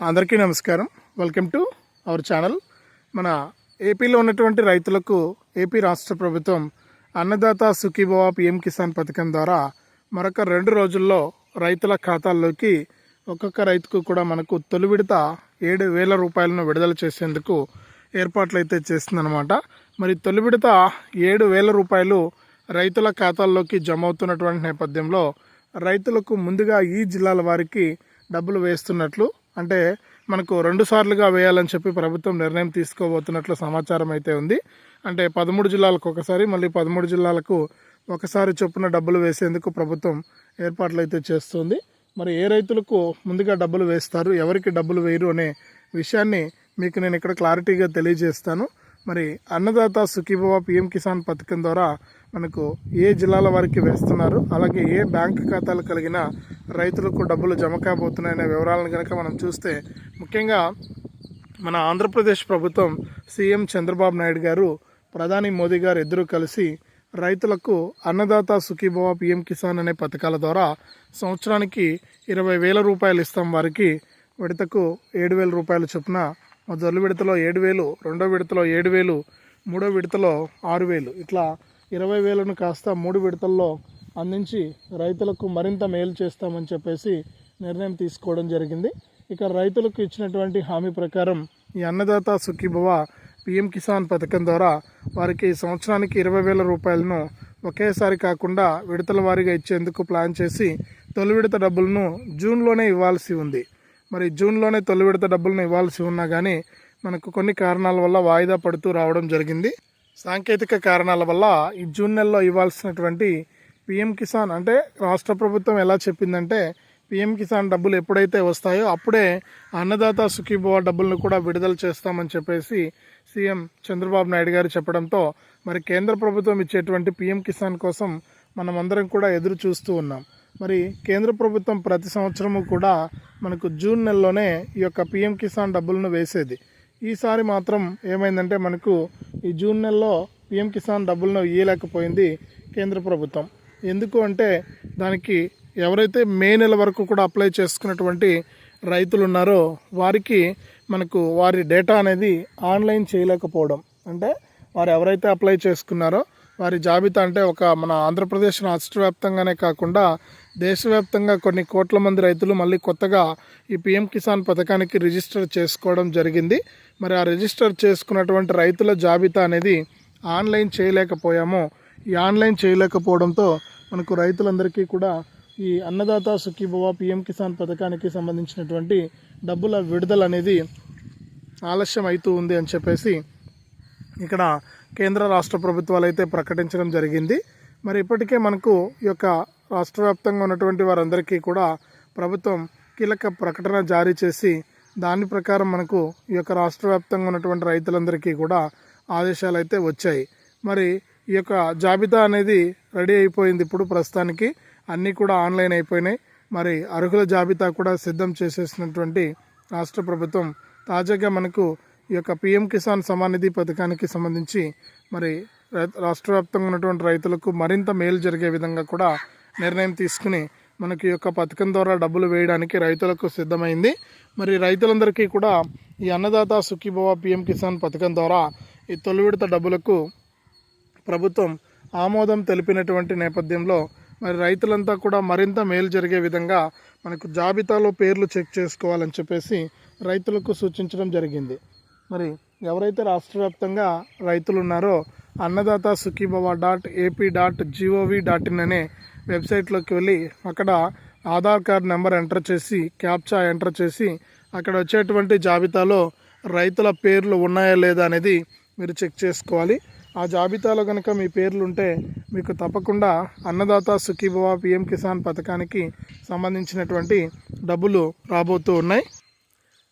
అందరికీ నమస్కారం. Welcome to our channel మన ఏపీలో ఉన్నటువంటి రైతులకు ఏపీ రాష్ట్ర ప్రభుత్వం అన్నదాత సుఖీభవ పిఎం కిసాన్ పథకం ద్వారా మరొక రెండు రోజుల్లో రైతుల ఖాతాల్లోకి ఒక్కొక్క రైతుకు కూడా మనకు తొలి విడత ఏడు వేల రూపాయలను విడుదల చేసేందుకు ఏర్పాట్లు అయితే చేస్తుందన్నమాట. మరి తొలి విడత ఏడు వేల రూపాయలు రైతుల ఖాతాల్లోకి జమ అవుతున్నటువంటి నేపథ్యంలో రైతులకు ముందుగా ఈ జిల్లాల వారికి డబ్బులు వేస్తున్నట్లు అంటే మనకు రెండు సార్లుగా వేయాలని చెప్పి ప్రభుత్వం నిర్ణయం తీసుకోబోతున్నట్లు సమాచారం అయితే ఉంది. అంటే పదమూడు జిల్లాలకు ఒకసారి మళ్ళీ పదమూడు జిల్లాలకు ఒకసారి చొప్పున డబ్బులు వేసేందుకు ప్రభుత్వం ఏర్పాట్లు అయితే చేస్తుంది. మరి ఏ రైతులకు ముందుగా డబ్బులు వేస్తారు ఎవరికి డబ్బులు వేయరు అనే విషయాన్ని మీకు నేను ఇక్కడ క్లారిటీగా తెలియజేస్తాను. మరి అన్నదాత సుఖీభవ పిఎం కిసాన్ పథకం ద్వారా మనకు ఏ జిల్లాల వారికి వేస్తున్నారు? అలాగే ఏ బ్యాంక్ ఖాతాలు కలిగిన రైతులకు డబ్బులు జమ కాబోతున్నాయనే వివరాలను కనుక మనం చూస్తే ముఖ్యంగా మన ఆంధ్రప్రదేశ్ ప్రభుత్వం సీఎం చంద్రబాబు నాయుడు గారు ప్రధాని మోదీ గారు ఇద్దరూ కలిసి రైతులకు అన్నదాత సుఖీభవ పిఎం కిసాన్ అనే పథకాల ద్వారా సంవత్సరానికి ఇరవై వేల రూపాయలు ఇస్తాం వారికి విడతకు ఏడు వేల రూపాయల చొప్పున మొదటి విడతలో ఏడు వేలు రెండో విడతలో ఏడు వేలు మూడో విడతలో ఆరు వేలు. ఇట్లా ఇరవై వేలను కాస్త మూడు విడతల్లో అందించి రైతులకు మరింత మేలు చేస్తామని చెప్పేసి నిర్ణయం తీసుకోవడం జరిగింది. ఇక రైతులకు ఇచ్చినటువంటి హామీ ప్రకారం ఈ అన్నదాత సుఖీభవ పిఎం కిసాన్ పథకం ద్వారా వారికి సంవత్సరానికి ఇరవై వేల రూపాయలను ఒకేసారి కాకుండా విడతల వారీగా ఇచ్చేందుకు ప్లాన్ చేసి తొలి విడత డబ్బులను జూన్లోనే ఇవ్వాల్సి ఉంది. మరి జూన్లోనే తొలి విడత డబ్బులను ఇవ్వాల్సి ఉన్నా కానీ మనకు కొన్ని కారణాల వల్ల వాయిదా పడుతూ రావడం జరిగింది. సాంకేతిక కారణాల వల్ల ఈ జూన్ నెలలో ఇవ్వాల్సినటువంటి పిఎం కిసాన్ అంటే రాష్ట్ర ప్రభుత్వం ఎలా చెప్పిందంటే పిఎం కిసాన్ డబ్బులు ఎప్పుడైతే వస్తాయో అప్పుడే అన్నదాత సుఖీభవ డబ్బులను కూడా విడుదల చేస్తామని చెప్పేసి సీఎం చంద్రబాబు నాయుడు గారు చెప్పడంతో మరి కేంద్ర ప్రభుత్వం ఇచ్చేటువంటి పిఎం కిసాన్ కోసం మనమందరం కూడా ఎదురు చూస్తూ ఉన్నాం. మరి కేంద్ర ప్రభుత్వం ప్రతి సంవత్సరము కూడా మనకు జూన్ నెలలోనే ఈ యొక్క పిఎం కిసాన్ డబ్బులను వేసేది. ఈసారి మాత్రం ఏమైందంటే మనకు ఈ జూన్ నెలలో పిఎం కిసాన్ డబ్బులను ఇయ్యలేకపోయింది కేంద్ర ప్రభుత్వం. ఎందుకు అంటే దానికి ఎవరైతే మే నెల వరకు కూడా అప్లై చేసుకున్నటువంటి రైతులు ఉన్నారో వారికి మనకు వారి డేటా అనేది ఆన్లైన్ చేయలేకపోవడం. అంటే వారు ఎవరైతే అప్లై చేసుకున్నారో వారి జాబితా అంటే ఒక మన ఆంధ్రప్రదేశ్ రాష్ట్ర వ్యాప్తంగానే కాకుండా దేశవ్యాప్తంగా కొన్ని కోట్ల మంది రైతులు మళ్ళీ కొత్తగా ఈ పిఎం కిసాన్ పథకానికి రిజిస్టర్ చేసుకోవడం జరిగింది. మరి ఆ రిజిస్టర్ చేసుకున్నటువంటి రైతుల జాబితా అనేది ఆన్లైన్ చేయలేకపోయాము. ఈ ఆన్లైన్ చేయలేకపోవడంతో మనకు రైతులందరికీ కూడా ఈ అన్నదాత సుఖీభవ పిఎం కిసాన్ పథకానికి సంబంధించినటువంటి డబ్బుల విడుదల అనేది ఆలస్యం అవుతూ ఉంది అని చెప్పేసి ఇక్కడ కేంద్ర రాష్ట్ర ప్రభుత్వాలు అయితే ప్రకటించడం జరిగింది. మరి ఇప్పటికే మనకు ఈ యొక్క రాష్ట్ర వ్యాప్తంగా ఉన్నటువంటి వారందరికీ కూడా ప్రభుత్వం కీలక ప్రకటన జారీ చేసి దాని ప్రకారం మనకు ఈ యొక్క రాష్ట్ర వ్యాప్తంగా ఉన్నటువంటి రైతులందరికీ కూడా ఆదేశాలు అయితే వచ్చాయి. మరి ఈ యొక్క జాబితా అనేది రెడీ అయిపోయింది ఇప్పుడు ప్రస్తుతానికి. అన్నీ కూడా ఆన్లైన్ అయిపోయినాయి. మరి అర్హుల జాబితా కూడా సిద్ధం చేసేసినటువంటి రాష్ట్ర ప్రభుత్వం తాజాగా మనకు ఈ యొక్క పిఎం కిసాన్ సమాన్ నిధి పథకానికి సంబంధించి మరి రాష్ట్ర వ్యాప్తంగా ఉన్నటువంటి రైతులకు మరింత మేలు జరిగే విధంగా కూడా నిర్ణయం తీసుకుని మనకి యొక్క పథకం ద్వారా డబ్బులు వేయడానికి రైతులకు సిద్ధమైంది. మరి రైతులందరికీ కూడా ఈ అన్నదాత సుఖీభవ పిఎం కిసాన్ పథకం ద్వారా ఈ తొలి విడత డబ్బులకు ప్రభుత్వం ఆమోదం తెలిపినటువంటి నేపథ్యంలో మరి రైతులంతా కూడా మరింత మేలు జరిగే విధంగా మనకు జాబితాలో పేర్లు చెక్ చేసుకోవాలని చెప్పేసి రైతులకు సూచించడం జరిగింది. మరి ఎవరైతే రాష్ట్ర వ్యాప్తంగా రైతులు ఉన్నారో Annadata Sukhibhava dot AP dot GOV dot in అనే వెబ్సైట్లోకి వెళ్ళి అక్కడ ఆధార్ కార్డ్ నెంబర్ ఎంటర్ చేసి క్యాప్చా ఎంటర్ చేసి అక్కడ వచ్చేటువంటి జాబితాలో రైతుల పేర్లు ఉన్నాయా లేదా అనేది మీరు చెక్ చేసుకోవాలి. ఆ జాబితాలో కనుక మీ పేర్లు ఉంటే మీకు తప్పకుండా అన్నదాత సుఖీభవ పిఎం కిసాన్ పథకానికి సంబంధించినటువంటి డబ్బులు రాబోతూ ఉన్నాయి.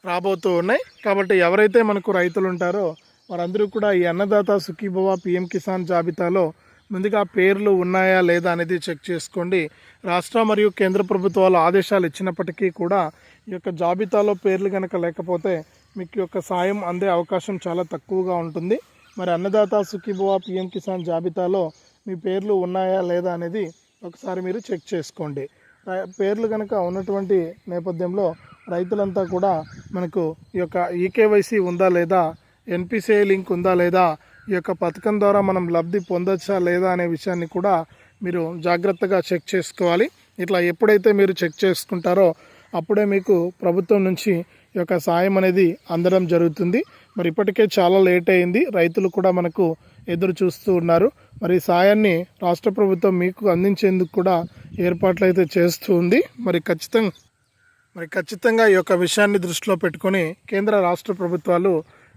రాబోతూ ఉన్నాయి. కాబట్టి ఎవరైతే మనకు రైతులు ఉంటారో వారందరూ కూడా ఈ అన్నదాత సుఖీభవ పిఎం కిసాన్ జాబితాలో ముందుగా పేర్లు ఉన్నాయా లేదా అనేది చెక్ చేసుకోండి. రాష్ట్ర మరియు కేంద్ర ప్రభుత్వాలు ఆదేశాలు ఇచ్చినప్పటికీ కూడా ఈ యొక్క జాబితాలో పేర్లు కనుక లేకపోతే మీకు యొక్క సాయం అందే అవకాశం చాలా తక్కువగా ఉంటుంది. మరి అన్నదాత సుఖీభవ పిఎం కిసాన్ జాబితాలో మీ పేర్లు ఉన్నాయా లేదా అనేది ఒకసారి మీరు చెక్ చేసుకోండి. పేర్లు కనుక ఉన్నటువంటి నేపథ్యంలో రైతులంతా కూడా మనకు ఈ యొక్క ఈకేవైసీ ఉందా లేదా ఎన్పిసిఐ లింక్ ఉందా లేదా ఈ యొక్క పథకం ద్వారా మనం లబ్ధి పొందొచ్చా లేదా అనే విషయాన్ని కూడా మీరు జాగ్రత్తగా చెక్ చేసుకోవాలి. ఇట్లా ఎప్పుడైతే మీరు చెక్ చేసుకుంటారో అప్పుడే మీకు ప్రభుత్వం నుంచి ఈ యొక్క సాయం అనేది అందడం జరుగుతుంది. మరి ఇప్పటికే చాలా లేట్ అయింది. రైతులు కూడా మనకు ఎదురు చూస్తూ ఉన్నారు. మరి సాయాన్ని రాష్ట్ర ప్రభుత్వం మీకు అందించేందుకు కూడా ఏర్పాట్లు అయితే చేస్తూ ఉంది. మరి ఖచ్చితంగా మరి ఖచ్చితంగా ఈ యొక్క విషయాన్ని దృష్టిలో పెట్టుకొని కేంద్ర రాష్ట్ర ప్రభుత్వాలు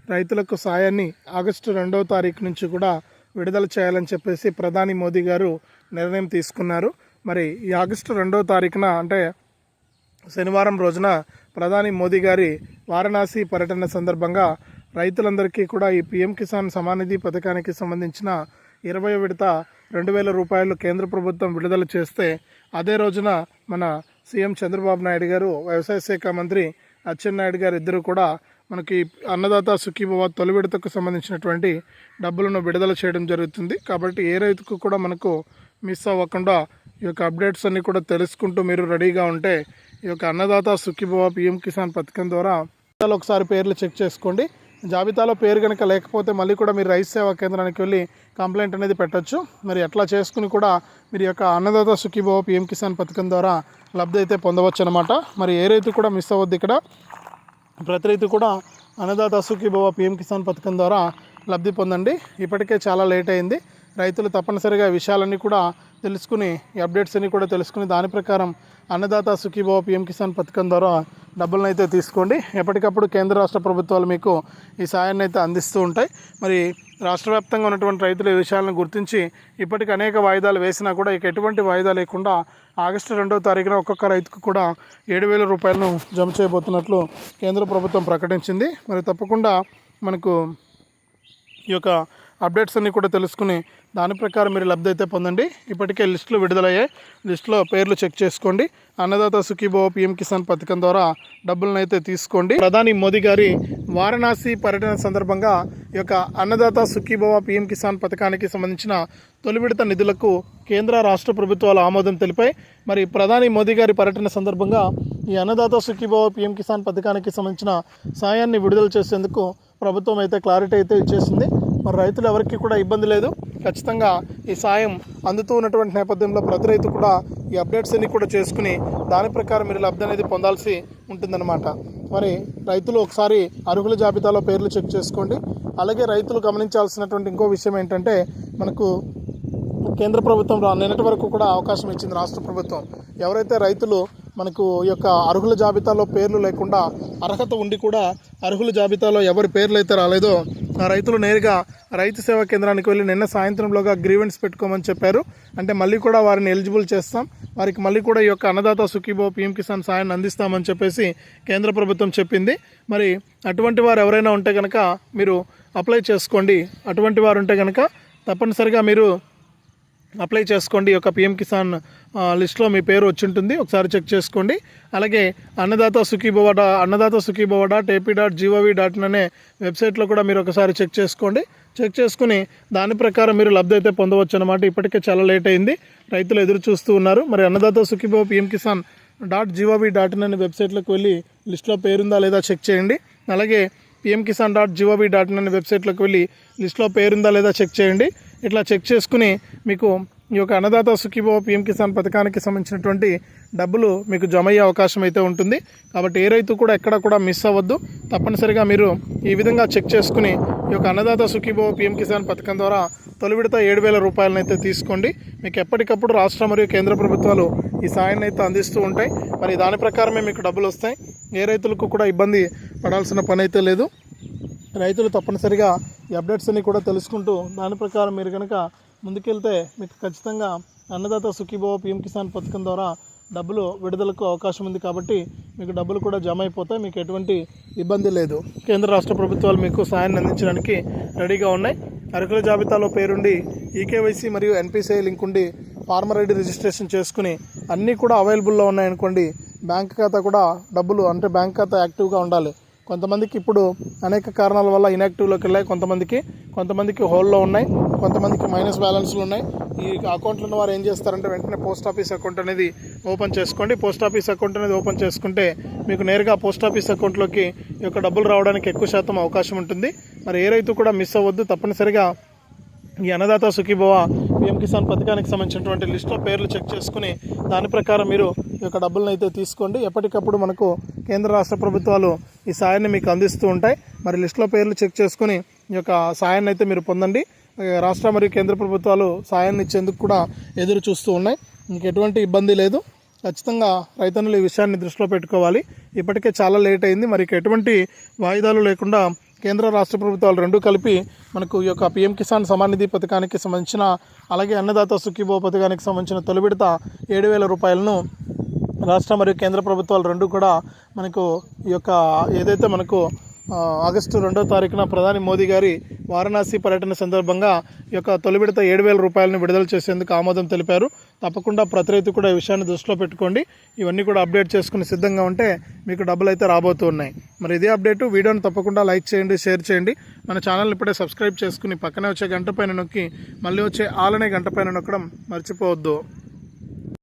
రైతులకు సాయాన్ని ఆగస్టు రెండవ తారీఖు నుంచి కూడా విడుదల చేయాలని చెప్పేసి ప్రధాని మోదీ గారు నిర్ణయం తీసుకున్నారు. మరి ఈ ఆగస్టు రెండవ తారీఖున అంటే శనివారం రోజున ప్రధాని మోదీ గారి వారణాసి పర్యటన సందర్భంగా రైతులందరికీ కూడా ఈ పీఎం కిసాన్ సమానిధి పథకానికి సంబంధించిన ఇరవై విడత రెండు వేల రూపాయలు కేంద్ర ప్రభుత్వం విడుదల చేస్తే అదే రోజున మన సీఎం చంద్రబాబు నాయుడు గారు వ్యవసాయ శాఖ మంత్రి అచ్చెన్నాయుడు గారు ఇద్దరు కూడా మనకి అన్నదాత సుఖీభవ తొలి విడతకు సంబంధించినటువంటి డబ్బులను విడుదల చేయడం జరుగుతుంది. కాబట్టి ఏ రైతుకు కూడా మనకు మిస్ అవ్వకుండా ఈ యొక్క అప్డేట్స్ అన్నీ కూడా తెలుసుకుంటూ మీరు రెడీగా ఉంటే ఈ యొక్క అన్నదాత సుఖీభవ పిఎం కిసాన్ పథకం ద్వారా ఒకసారి పేర్లు చెక్ చేసుకోండి. జాబితాలో పేరు కనుక లేకపోతే మళ్ళీ కూడా మీరు రైతు సేవా కేంద్రానికి వెళ్ళి కంప్లైంట్ అనేది పెట్టొచ్చు. మరి అట్లా చేసుకుని కూడా మీరు యొక్క అన్నదాత సుఖీభావ పిఎం కిసాన్ పథకం ద్వారా లబ్ధి అయితే పొందవచ్చు అనమాట మరి ఏ రైతు కూడా మిస్ అవ్వద్దు ఇక్కడ. ప్రతి రైతు కూడా అన్నదాత సుఖీభావ పిఎం కిసాన్ పథకం ద్వారా లబ్ధి పొందండి. ఇప్పటికే చాలా లేట్ అయింది. రైతులు తప్పనిసరిగా విషయాలన్నీ కూడా తెలుసుకుని అప్డేట్స్ అన్ని కూడా తెలుసుకుని దాని ప్రకారం అన్నదాత సుఖీభావ పిఎం కిసాన్ పథకం ద్వారా డబ్బులను అయితే తీసుకోండి. ఎప్పటికప్పుడు కేంద్ర రాష్ట్ర ప్రభుత్వాలు మీకు ఈ సాయాన్ని అయితే అందిస్తూ ఉంటాయి. మరి రాష్ట్ర వ్యాప్తంగా ఉన్నటువంటి రైతులు ఈ విషయాలను గుర్తించి ఇప్పటికి అనేక వాయిదాలు వేసినా కూడా ఇక ఎటువంటి వాయిదా లేకుండా ఆగస్టు రెండవ తారీఖున ఒక్కొక్క రైతుకు కూడా ఏడు వేల రూపాయలను జమ చేయబోతున్నట్లు కేంద్ర ప్రభుత్వం ప్రకటించింది. మరి తప్పకుండా మనకు ఈ యొక్క అప్డేట్స్ అన్నీ కూడా తెలుసుకుని దాని ప్రకారం మీరు లబ్ధి అయితే పొందండి. ఇప్పటికే లిస్టులు విడుదలయ్యాయి. లిస్టులో పేర్లు చెక్ చేసుకోండి. అన్నదాత సుఖీభవ పిఎం కిసాన్ పథకం ద్వారా డబ్బులను అయితే తీసుకోండి. ప్రధాని మోదీ గారి వారణాసి పర్యటన సందర్భంగా ఈ యొక్క అన్నదాత సుఖీభవ పిఎం కిసాన్ పథకానికి సంబంధించిన తొలి విడత నిధులకు కేంద్ర రాష్ట్ర ప్రభుత్వాలు ఆమోదం తెలిపాయి. మరి ప్రధాని మోదీ గారి పర్యటన సందర్భంగా ఈ అన్నదాత సుఖీభవ పిఎం కిసాన్ పథకానికి సంబంధించిన సాయాన్ని విడుదల చేసేందుకు ప్రభుత్వం అయితే క్లారిటీ అయితే ఇచ్చేసింది. మరి రైతులు ఎవరికి కూడా ఇబ్బంది లేదు. ఖచ్చితంగా ఈ సాయం అందుతూ ఉన్నటువంటి నేపథ్యంలో ప్రతి రైతు కూడా ఈ అప్డేట్స్ అన్ని కూడా చేసుకుని దాని ప్రకారం మీరు లబ్ధి అనేది పొందాల్సి ఉంటుందన్నమాట. మరి రైతులు ఒకసారి అర్హుల జాబితాలో పేర్లు చెక్ చేసుకోండి. అలాగే రైతులు గమనించాల్సినటువంటి ఇంకో విషయం ఏంటంటే మనకు కేంద్ర ప్రభుత్వం రా- నిన్నటి వరకు కూడా అవకాశం ఇచ్చింది రాష్ట్ర ప్రభుత్వం. ఎవరైతే రైతులు మనకు ఈ యొక్క అర్హుల జాబితాలో పేర్లు లేకుండా అర్హత ఉండి కూడా అర్హుల జాబితాలో ఎవరి పేర్లు అయితే రాలేదో రైతులు నేరుగా రైతు సేవా కేంద్రానికి వెళ్ళి నిన్న సాయంత్రంలోగా గ్రీవెన్స్ పెట్టుకోమని చెప్పారు. అంటే మళ్ళీ కూడా వారిని ఎలిజిబుల్ చేస్తాం. వారికి మళ్ళీ కూడా ఈ యొక్క అన్నదాత సుఖీబో పీఎం కిసాన్ సాయాన్ని అందిస్తామని చెప్పేసి కేంద్ర ప్రభుత్వం చెప్పింది. మరి అటువంటి వారు ఎవరైనా ఉంటే కనుక మీరు అప్లై చేసుకోండి. అటువంటి వారు ఉంటే కనుక తప్పనిసరిగా మీరు అప్లై చేసుకోండి. ఈ యొక్క పిఎం కిసాన్ లిస్ట్లో మీ పేరు వచ్చి ఉంటుంది ఒకసారి చెక్ చేసుకోండి. అలాగే అన్నదాత సుఖీభవ డా Annadata Sukhibhava dot AP dot gov dot అనే వెబ్సైట్లో కూడా మీరు ఒకసారి చెక్ చేసుకోండి. చెక్ చేసుకుని దాని ప్రకారం మీరు లబ్ధి అయితే పొందవచ్చు అనమాట ఇప్పటికే చాలా లేట్ అయింది. రైతులు ఎదురు చూస్తూ ఉన్నారు. మరి Annadata Sukhibhava PM Kisan dot gov dot in అనే వెబ్సైట్లోకి వెళ్ళి లిస్ట్లో పేరుందా లేదా చెక్ చేయండి. అలాగే PM Kisan dot gov dot in అనే వెబ్సైట్లోకి వెళ్ళి లిస్ట్లో పేరుందా లేదా చెక్ చేయండి. ఇట్లా చెక్ చేసుకుని మీకు ఈ యొక్క అన్నదాత సుఖీభవ పిఎం కిసాన్ పథకానికి సంబంధించినటువంటి డబ్బులు మీకు జమ అయ్యే అవకాశం అయితే ఉంటుంది. కాబట్టి ఏ రైతు కూడా ఎక్కడ కూడా మిస్ అవ్వద్దు. తప్పనిసరిగా మీరు ఈ విధంగా చెక్ చేసుకుని ఈ యొక్క అన్నదాత సుఖీభవ పిఎం కిసాన్ పథకం ద్వారా తొలి విడత ఏడు వేల రూపాయలను అయితే తీసుకోండి. మీకు ఎప్పటికప్పుడు రాష్ట్ర మరియు కేంద్ర ప్రభుత్వాలు ఈ సాయాన్ని అయితే అందిస్తూ ఉంటాయి. మరి దాని ప్రకారమే మీకు డబ్బులు వస్తాయి. ఏ రైతులకు కూడా ఇబ్బంది పడాల్సిన పని అయితే లేదు. రైతులు తప్పనిసరిగా ఈ అప్డేట్స్ అన్ని కూడా తెలుసుకుంటూ దాని ప్రకారం మీరు కనుక ముందుకెళ్తే మీకు ఖచ్చితంగా అన్నదాత సుఖీభవ పీఎం కిసాన్ పథకం ద్వారా డబ్బులు విడుదలకు అవకాశం ఉంది కాబట్టి మీకు డబ్బులు కూడా జమ అయిపోతాయి మీకు ఎటువంటి ఇబ్బంది లేదు. కేంద్ర రాష్ట్ర ప్రభుత్వాలు మీకు సాయాన్ని అందించడానికి రెడీగా ఉన్నాయి. అరకుల జాబితాలో పేరుండి ఈకేవైసీ మరియు ఎన్పిసిఐ లింక్ ఉండి ఫార్మర్ ఐడి రిజిస్ట్రేషన్ చేసుకుని అన్నీ కూడా అవైలబుల్లో ఉన్నాయనుకోండి బ్యాంక్ ఖాతా కూడా డబ్బులు అంటే బ్యాంక్ ఖాతా యాక్టివ్గా ఉండాలి. కొంతమందికి ఇప్పుడు అనేక కారణాల వల్ల ఇనాక్టివ్లోకి వెళ్ళాయి. కొంతమందికి కొంతమందికి హోల్లో ఉన్నాయి. కొంతమందికి మైనస్ బ్యాలెన్స్లు ఉన్నాయి. ఈ అకౌంట్లు ఉన్న వారు ఏం చేస్తారంటే వెంటనే పోస్ట్ ఆఫీస్ అకౌంట్ అనేది ఓపెన్ చేసుకోండి. పోస్ట్ ఆఫీస్ అకౌంట్ అనేది ఓపెన్ చేసుకుంటే మీకు నేరుగా పోస్ట్ ఆఫీస్ అకౌంట్లోకి ఈ యొక్క డబ్బులు రావడానికి ఎక్కువ శాతం అవకాశం ఉంటుంది. మరి ఏ రైతు కూడా మిస్ అవ్వద్దు. తప్పనిసరిగా ఈ అన్నదాత సుఖీభవ పిఎం కిసాన్ పథకానికి సంబంధించినటువంటి లిస్ట్లో పేర్లు చెక్ చేసుకుని దాని ప్రకారం మీరు ఈ యొక్క డబ్బులను అయితే తీసుకోండి. ఎప్పటికప్పుడు మనకు కేంద్ర రాష్ట్ర ప్రభుత్వాలు ఈ సాయాన్ని మీకు అందిస్తూ ఉంటాయి. మరి లిస్ట్లో పేర్లు చెక్ చేసుకుని ఈ యొక్క సాయాన్ని అయితే మీరు పొందండి. రాష్ట్ర మరియు కేంద్ర ప్రభుత్వాలు సాయాన్ని ఇచ్చేందుకు కూడా ఎదురు చూస్తూ ఉన్నాయి. మీకు ఎటువంటి ఇబ్బంది లేదు. ఖచ్చితంగా రైతన్నులు ఈ విషయాన్ని దృష్టిలో పెట్టుకోవాలి. ఇప్పటికే చాలా లేట్ అయింది. మరి ఎటువంటి వాయిదాలు లేకుండా కేంద్ర రాష్ట్ర ప్రభుత్వాలు రెండూ కలిపి మనకు ఈ యొక్క పిఎం కిసాన్ సమాన్ నిధి పథకానికి సంబంధించిన అలాగే అన్నదాత సుఖీభో పథకానికి సంబంధించిన తొలి విడత ఏడు వేల రూపాయలను రాష్ట్ర మరియు కేంద్ర ప్రభుత్వాలు రెండు కూడా మనకు ఈ యొక్క ఏదైతే మనకు ఆగస్టు రెండో తారీఖున ప్రధాని మోదీ గారి వారణాసి పర్యటన సందర్భంగా ఈ యొక్క తొలి విడత ఏడు వేల రూపాయలను విడుదల చేసేందుకు ఆమోదం తెలిపారు. తప్పకుండా ప్రతి రైతు కూడా ఈ విషయాన్ని దృష్టిలో పెట్టుకోండి. ఇవన్నీ కూడా అప్డేట్ చేసుకుని సిద్ధంగా ఉంటే మీకు డబ్బులు అయితే రాబోతూ ఉన్నాయి. మరి ఇదే అప్డేట్ వీడియోని తప్పకుండా లైక్ చేయండి షేర్ చేయండి. మన ఛానల్ని ఇప్పుడే సబ్స్క్రైబ్ చేసుకుని పక్కనే వచ్చే గంట పైన నొక్కి మళ్ళీ వచ్చే ఆలనే గంట పైన నొక్కడం మర్చిపోవద్దు.